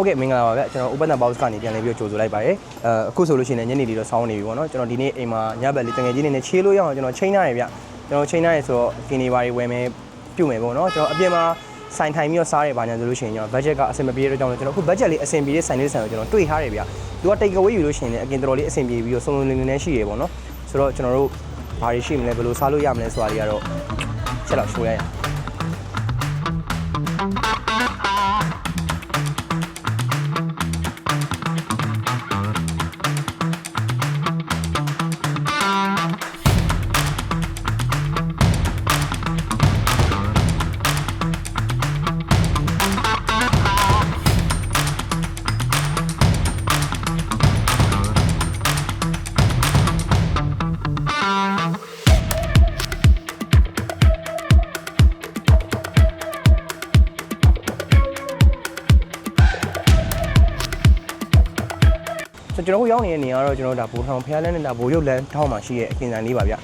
ဟုတ်ကဲ့မင်္ဂလာပါဗျကျွန်တော် Open the Box ကနေပြန်လည်ပြီးတော့ကြိုဆိုလိုက်ပါတယ်အဲအခုဆိုလို့ရှိရင်လည်းညနေဒီတော့ဆောင်းနေပြီပေါ့နော်ကျွန်တော်ဒီနေ့အိမ်မှာညဘက်လေးတငယ်ချင်းတွေနဲ့ချေးလို့ရအောင်ကျွန်တော်ချိန်ထားရဗျကျွန်တော်ချိန်ထားရဆိုတော့ကင်းနေပါတွေဝယ်မယ်ပြုတ်မယ်ပေါ့နော်ကျွန်တော်အပြင်မှာဆိုင်ထိုင်ပြီးတော့စားရပါညာဆိုလို့ရှိရင်ကျွန်တော် budget ကအဆင်မပြေတဲ့ကြောင့်ကျွန်တော်အခု budget လေးအဆင်ပြေတဲ့ဆိုင်လေးဆိုင်ကိုကျွန်တော်တွေ့ထားတယ်ဗျသူက take away ယူလို့ရှိရင်လည်းအကင်တော်တော်လေးအဆင်ပြေပြီးတော့စုံစုံလင်လင်နဲ့ရှိရပေါ့နော်ဆိုတော့ကျွန်တော်တို့ဘာတွေရှိမလဲဘယ်လိုစားလို့ရမလဲဆိုတာတွေကတော့ချက်တော့ရှိုးရရအောင် ကျွန်တော်တို့ရောက်နေတဲ့နေရာကတော့ကျွန်တော်တို့ဒါဘိုးထောင်ဖျားလန်းနဲ့ဒါဘိုးရုပ်လန်းထောင်းမှာရှိတဲ့အကင်စံလေးပါဗျ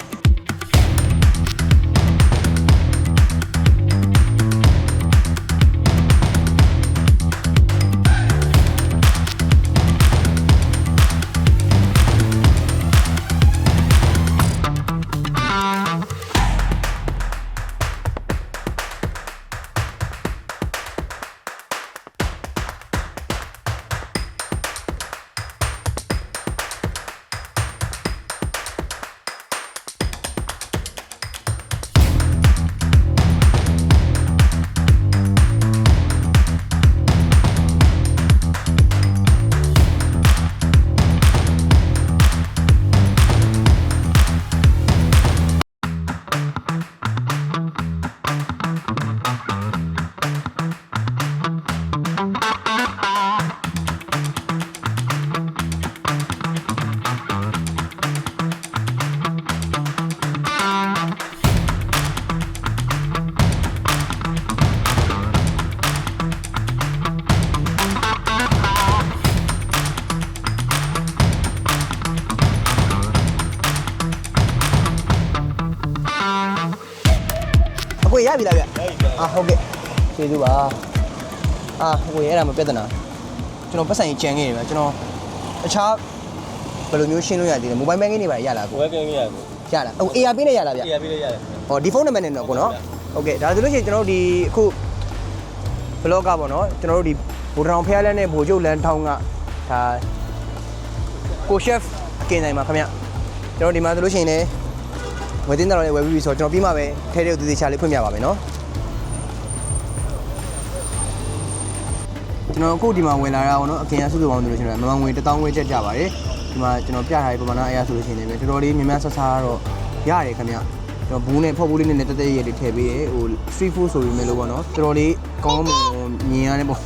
ရပြီလားဗျအာဟုတ်ကဲ့ကျေးဇူးပါအာအကိုရအဲ့ဒါမပြဿနာကျွန်တော်ပတ်စံကြီးကြံခဲ့တယ်ဗျကျွန်တော်အခြားဘယ်လိုမျိုးရှင်းလို့ရသေးလဲ mobile banking တွေပါရလားကိုဝယ်ကင်းရကိုရလားဟို ARP နဲ့ရလားဗျအေးရပေးလို့ရတယ်ဟောဒီဖုန်းနံပါတ်နဲ့တော့ကိုနော်ဟုတ်ကဲ့ဒါဆိုလို့ရှိရင်ကျွန်တော်တို့ဒီအခု blog ကပေါ့နော်ကျွန်တော်တို့ဒီဘူထောင်ဖျားလန်းနဲ့ဘူကျုပ်လန်းထောင်းကဒါကို chef အကင်တိုင်းမှာခင်ဗျကျွန်တော်ဒီမှာဆိုလို့ရှိရင်လည်း ဝယ်တင်တော်လေးဝယ်ပြီးပြီဆိုတော့ကျွန်တော်ပြီးမှပဲထဲထဲကိုသေးသေးချာလေးဖွင့်ပြပါမယ်နော်ကျွန်တော်အခုဒီမှာဝင်လာတာပေါ့နော်အကင်ရစုစုပေါင်းဆိုလို့ရှိရင်မမငွေ1000ငွေချက်ကြပါတယ်ဒီမှာကျွန်တော်ပြထားတဲ့ပမာဏအရာဆိုလို့ရှိရင်လည်းတော်တော်လေးများများဆဆတော့ရတယ်ခင်ဗျကျွန်တော်ဘူးနဲ့ဖောက်ဘူးလေးနဲ့တက်တက်ရဲလေးထည့်ပေးရဲဟို street food ဆိုပြီးမယ်လို့ပေါ့နော်တော်တော်လေးကောင်းကောင်းမွန်မွန်မြင်ရတဲ့ပေါ့